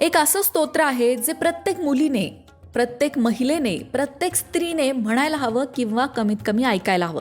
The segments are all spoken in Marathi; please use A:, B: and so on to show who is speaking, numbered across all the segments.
A: एक असं स्तोत्र आहे जे प्रत्येक मुलीने प्रत्येक महिलेने प्रत्येक स्त्रीने म्हणायला हवं किंवा कमीत कमी ऐकायला हवं.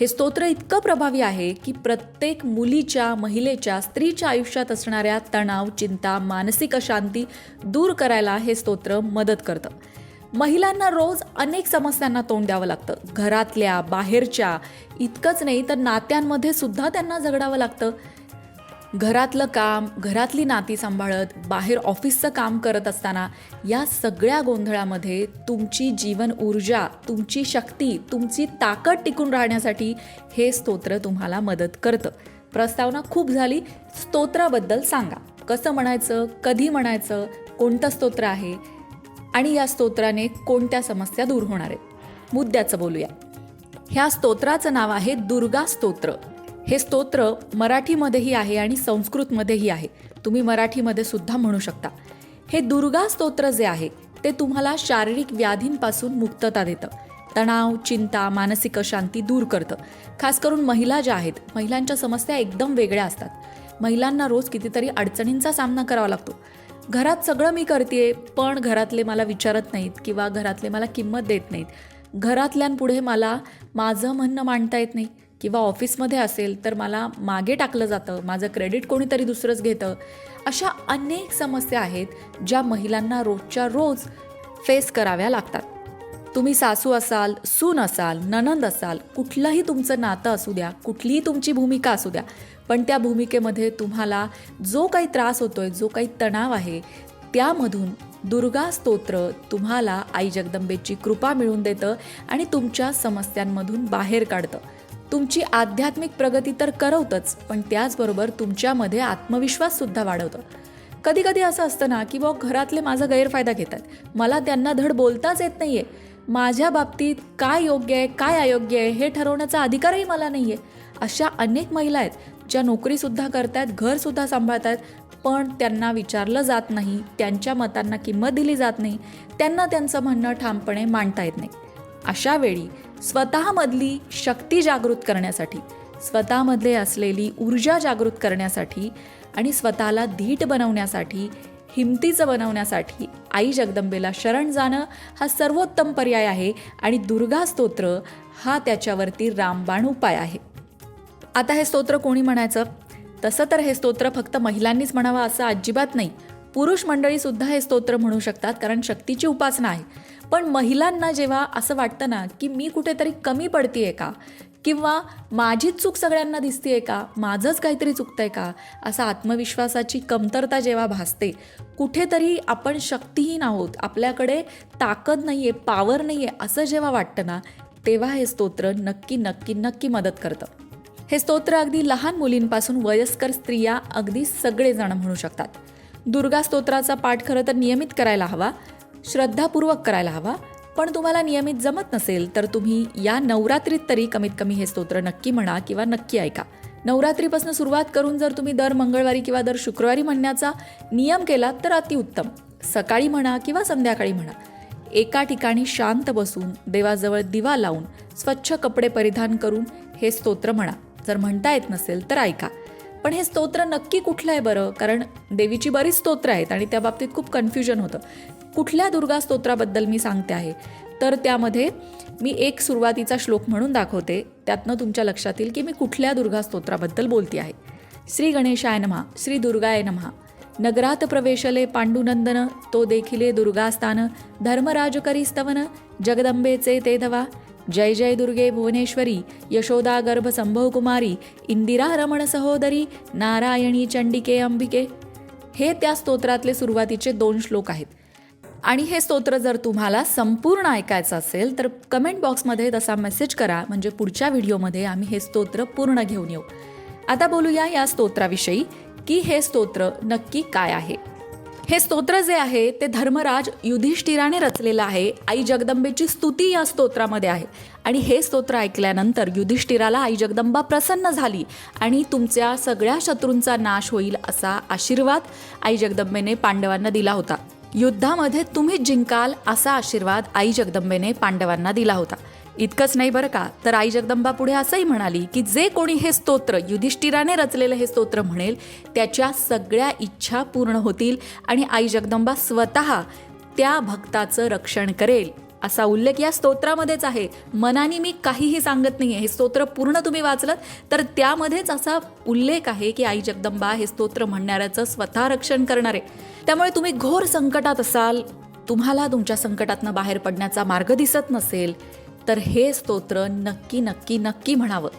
A: हे स्तोत्र इतकं प्रभावी आहे की प्रत्येक मुलीच्या महिलेच्या स्त्रीच्या आयुष्यात असणाऱ्या तणाव चिंता मानसिक अशांती दूर करायला हे स्तोत्र मदत करतं. महिलांना रोज अनेक समस्यांना तोंड द्यावं लागतं. घरातल्या बाहेरच्या इतकंच नाही तर नात्यांमध्ये सुद्धा त्यांना झगडावं लागतं. घरातलं काम घरातली नाती सांभाळत बाहेर ऑफिसचं काम करत असताना या सगळ्या गोंधळामध्ये तुमची जीवन ऊर्जा तुमची शक्ती तुमची ताकद टिकून राहण्यासाठी हे स्तोत्र तुम्हाला मदत करतं. प्रस्तावना खूप झाली. स्तोत्राबद्दल सांगा. कसं म्हणायचं? कधी म्हणायचं? कोणतं स्तोत्र आहे? आणि या स्तोत्राने कोणत्या समस्या दूर होणार आहेत? मुद्द्याचं बोलूया. ह्या स्तोत्राचं नाव आहे दुर्गा स्तोत्र. हे स्तोत्र मराठीमध्येही आहे आणि संस्कृतमध्येही आहे. तुम्ही मराठीमध्ये सुद्धा म्हणू शकता. हे दुर्गा स्तोत्र जे आहे ते तुम्हाला शारीरिक व्याधींपासून मुक्तता देतं. तणाव चिंता मानसिक अशांती दूर करतं. खास करून महिला ज्या आहेत महिलांच्या समस्या एकदम वेगळ्या असतात. महिलांना रोज कितीतरी अडचणींचा सामना करावा लागतो. घरात सगळं मी करते पण घरातले मला विचारत नाहीत किंवा घरातले मला किंमत देत नाहीत. घरातल्यांपुढे मला माझं म्हणणं मांडता येत नाही. किंवा ऑफिसमध्ये असेल तर मला मागे टाकलं जातं माझं क्रेडिट कोणीतरी दुसरंच घेतं. अशा अनेक समस्या आहेत ज्या महिलांना रोजच्या रोज फेस कराव्या लागतात. तुम्ही सासू असाल सून असाल ननंद असाल कुठलंही तुमचं नातं असू द्या कुठलीही तुमची भूमिका असू द्या पण त्या भूमिकेमध्ये तुम्हाला जो काही त्रास होतो आहे जो काही तणाव आहे त्यामधून दुर्गा स्तोत्र तुम्हाला आई जगदंबेची कृपा मिळवून देतं आणि तुमच्या समस्यांमधून बाहेर काढतं. तुमची आध्यात्मिक प्रगती तर करवतच पण त्याचबरोबर तुमच्यामध्ये आत्मविश्वाससुद्धा वाढवतं. कधी कधी असं असतं ना की बॉ घरातले माझा गैरफायदा घेतात. मला त्यांना धड बोलताच येत नाही आहे माझ्या बाबतीत काय योग्य आहे काय अयोग्य आहे हे ठरवण्याचा अधिकारही मला नाही आहे अशा अनेक महिला आहेत ज्या नोकरीसुद्धा करतायत घरसुद्धा सांभाळतात पण त्यांना विचारलं जात नाही त्यांच्या मतांना किंमत दिली जात नाही त्यांना त्यांचं म्हणणं ठामपणे मांडता येत नाही. अशा वेळी स्वतःमधली शक्ती जागृत करण्यासाठी स्वतःमधले असलेली ऊर्जा जागृत करण्यासाठी आणि स्वतःला धीट बनवण्यासाठी हिमतीचं बनवण्यासाठी आई जगदंबेला शरण जाणं हा सर्वोत्तम पर्याय आहे आणि दुर्गा स्तोत्र हा त्याच्यावरती रामबाण उपाय आहे. आता हे स्तोत्र कोणी म्हणायचं? तसं तर हे स्तोत्र फक्त महिलांनीच म्हणावं असं अजिबात नाही. पुरुष मंडळी सुद्धा हे स्तोत्र म्हणू शकतात कारण शक्तीची उपासना आहे. पण महिलांना जेव्हा असं वाटतं ना की मी कुठेतरी कमी पडतीये का? किंवा माझीच चूक सगळ्यांना दिसतीये का? माझंच काहीतरी चुकतंय का? असा आत्मविश्वासाची कमतरता जेव्हा भासते कुठेतरी आपण शक्तीहीन आहोत. आपल्याकडे ताकद नाही आहे पावर नाही आहे असं जेव्हा वाटतं ना तेव्हा हे स्तोत्र नक्की नक्की नक्की मदत करतं. हे स्तोत्र अगदी लहान मुलींपासून वयस्कर स्त्रिया अगदी सगळेजण म्हणू शकतात. दुर्गा स्तोत्राचा पाठ खरं तर नियमित करायला हवा श्रद्धापूर्वक करायला हवा पण तुम्हाला नियमित जमत नसेल तर तुम्ही या नवरात्रीत तरी कमीत कमी हे स्तोत्र नक्की म्हणा किंवा नक्की ऐका. नवरात्रीपासून सुरुवात करून जर तुम्ही दर मंगळवारी किंवा दर शुक्रवारी म्हणण्याचा नियम केला तर अतिउत्तम सकाळी म्हणा किंवा संध्याकाळी म्हणा. एका ठिकाणी शांत बसून देवाजवळ दिवा लावून स्वच्छ कपडे परिधान करून हे स्तोत्र म्हणा. जर म्हणता येत नसेल तर ऐका. पण हे स्तोत्र नक्की कुठलं आहे बरं? कारण देवीची बरीच स्तोत्र आहेत आणि त्या बाबतीत खूप कन्फ्युजन होतं. कुठल्या दुर्गा स्तोत्राबद्दल मी सांगते आहे? तर त्यामध्ये मी एक सुरुवातीचा श्लोक म्हणून दाखवते. त्यातनं तुमच्या लक्षात येईल की मी कुठल्या दुर्गा स्तोत्राबद्दल बोलते आहे. श्री गणेशाय नमहा श्री दुर्गाय नमहा नगरात प्रवेशले पांडुनंदन तो देखिले दुर्गास्थान. धर्मराजकरी स्तवन जगदंबेचे ते धवा. जय जय दुर्गे भुवनेश्वरी यशोदा गर्भ संभव कुमारी इंदिरा रमण सहोदरी नारायणी चंडिके अंबिके. हे त्या स्तोत्रातले सुरुवातीचे दोन श्लोक आहेत. आणि हे स्तोत्र जर तुम्हाला संपूर्ण ऐकायचं असेल तर कमेंट बॉक्समध्ये तसा मेसेज करा म्हणजे पुढच्या व्हिडिओमध्ये आम्ही हे स्तोत्र पूर्ण घेऊन येऊ. आता बोलूया या स्तोत्राविषयी की हे स्तोत्र नक्की काय आहे? हे स्तोत्र जे आहे ते धर्मराज युधिष्ठिराने रचलेलं आहे. आई जगदंबेची स्तुती या स्तोत्रामध्ये आहे. आणि हे स्तोत्र ऐकल्यानंतर युधिष्ठिराला आई जगदंबा प्रसन्न झाली आणि तुमच्या सगळ्या शत्रूंचा नाश होईल असा आशीर्वाद आई जगदंबेने पांडवांना दिला होता. युद्धामध्ये तुम्ही जिंकाल असा आशीर्वाद आई जगदंबेने पांडवांना दिला होता. इतकंच नाही बरं का? तर आई जगदंबा पुढे असंही म्हणाली की जे कोणी हे स्तोत्र युधिष्ठिराने रचलेलं हे स्तोत्र म्हणेल त्याच्या सगळ्या इच्छा पूर्ण होतील आणि आई जगदंबा स्वतः त्या भक्ताचं रक्षण करेल. असा उल्लेख या स्तोत्रामध्येच आहे. मनाने मी काहीही सांगत नाही आहे हे स्तोत्र पूर्ण तुम्ही वाचलं तर त्यामध्येच असा उल्लेख आहे की आई जगदंबा हे स्तोत्र म्हणणाऱ्याचं स्वतः रक्षण करणार. आहे त्यामुळे तुम्ही घोर संकटात असाल तुम्हाला तुमच्या संकटातनं बाहेर पडण्याचा मार्ग दिसत नसेल तर हे स्तोत्र नक्की नक्की नक्की म्हणावं.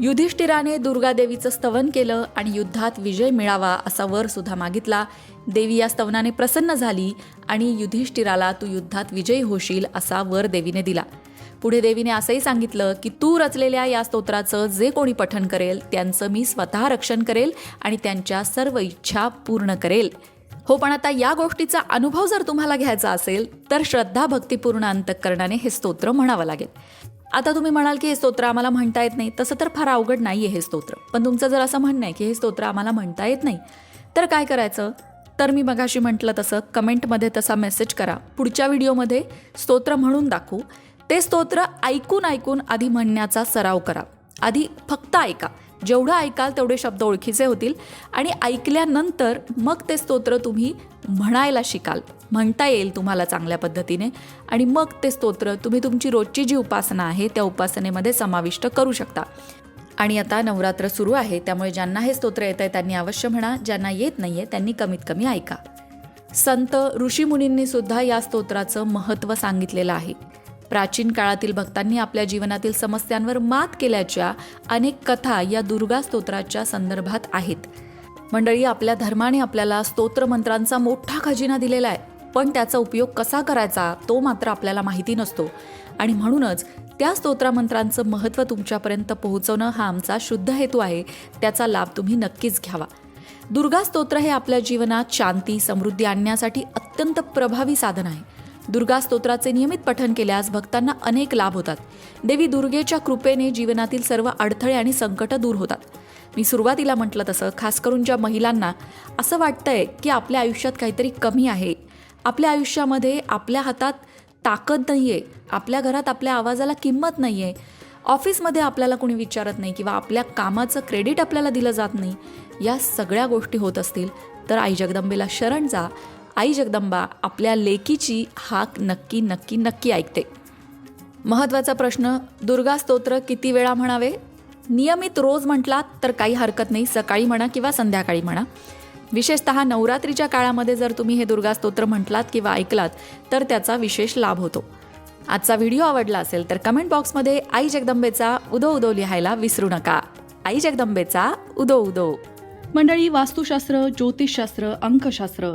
A: युधिष्ठिराने दुर्गादेवीचं स्तवन केलं आणि युद्धात विजय मिळावा असा वर सुद्धा मागितला. देवी या स्तवनाने प्रसन्न झाली आणि युधिष्ठिराला तू युद्धात विजयी होशील असा वर देवीने दिला. पुढे देवीने असंही सांगितलं की तू रचलेल्या या स्तोत्राचं जे कोणी पठन करेल त्यांचं मी स्वतः रक्षण करेल आणि त्यांच्या सर्व इच्छा पूर्ण करेल. हो पण आता या गोष्टीचा अनुभव जर तुम्हाला घ्यायचा असेल तर श्रद्धा भक्तिपूर्ण अंतकरणाने हे स्तोत्र म्हणावं लागेल. आता तुम्ही म्हणाल की हे स्तोत्र आम्हाला म्हणता येत नाही तसं तर फार अवघड नाही आहे हे स्तोत्र. पण तुमचं जर असं म्हणणं आहे की हे स्तोत्र आम्हाला म्हणता येत नाही तर काय करायचं? तर मी मगाशी म्हटलं तसं कमेंटमध्ये तसा मेसेज करा. पुढच्या व्हिडिओमध्ये स्तोत्र म्हणून दाखवू. ते स्तोत्र ऐकून ऐकून आधी म्हणण्याचा सराव करा. आधी फक्त ऐका. जेवढं ऐकाल तेवढे शब्द ओळखीचे होतील. आणि ऐकल्यानंतर मग ते स्तोत्र तुम्ही म्हणायला शिकाल. म्हणता येईल तुम्हाला चांगल्या पद्धतीने. आणि मग ते स्तोत्र तुम्ही तुमची रोजची जी उपासना आहे त्या उपासनेमध्ये समाविष्ट करू शकता. आणि आता नवरात्र सुरू आहे त्यामुळे ज्यांना हे स्तोत्र येत आहे त्यांनी अवश्य म्हणा ज्यांना येत नाही आहे त्यांनी कमीत कमी ऐका. संत ऋषीमुनींनी सुद्धा या स्तोत्राचं महत्त्व सांगितलेलं आहे. प्राचीन काळातील भक्तांनी आपल्या जीवनातील समस्यांवर मात केल्याच्या अनेक कथा या दुर्गा स्तोत्राच्या संदर्भात आहेत. मंडळी आपल्या धर्माने आपल्याला स्तोत्रमंत्रांचा मोठा खजिना दिलेला आहे. पण त्याचा उपयोग कसा करायचा तो मात्र आपल्याला माहिती नसतो. आणि म्हणूनच त्या स्तोत्रमंत्रांचं महत्त्व तुमच्यापर्यंत पोहोचवणं हा आमचा शुद्ध हेतू आहे. त्याचा लाभ तुम्ही नक्कीच घ्यावा. दुर्गा स्तोत्र हे आपल्या जीवनात शांती समृद्धी आणण्यासाठी अत्यंत प्रभावी साधन आहे. दुर्गा स्तोत्राचे नियमित पठन केल्यास भक्तांना अनेक लाभ होतात. देवी दुर्गेच्या कृपेने जीवनातील सर्व अडथळे आणि संकट दूर होतात. मी सुरुवातीला म्हटलं तसं खास करून ज्या महिलांना असं वाटतंय की आपल्या आयुष्यात काहीतरी कमी आहे. आपल्या आयुष्यामध्ये आपल्या हातात ताकद नाही आहे आपल्या घरात आपल्या आवाजाला किंमत नाही आहे ऑफिसमध्ये आपल्याला कोणी विचारत नाही किंवा आपल्या कामाचं क्रेडिट आपल्याला दिलं जात नाही. या सगळ्या गोष्टी होत असतील तर आई जगदंबेला शरण जा. आई जगदंबा आपल्या लेकीची हाक नक्की नक्की नक्की ऐकते. महत्त्वाचा प्रश्न दुर्गा स्तोत्र किती वेळा म्हणावे? नियमित रोज म्हटलात तर काही हरकत नाही सकाळी म्हणा किंवा संध्याकाळी म्हणा. विशेषतः नवरात्रीच्या काळामध्ये जर तुम्ही हे दुर्गा स्तोत्र म्हटलात किंवा ऐकलात तर त्याचा विशेष लाभ होतो. आजचा व्हिडिओ आवडला असेल तर कमेंट बॉक्समध्ये आई जगदंबेचा उदो उदो लिहायला विसरू नका. आई जगदंबेचा उदो उदो.
B: मंडळी वास्तुशास्त्र ज्योतिषशास्त्र अंकशास्त्र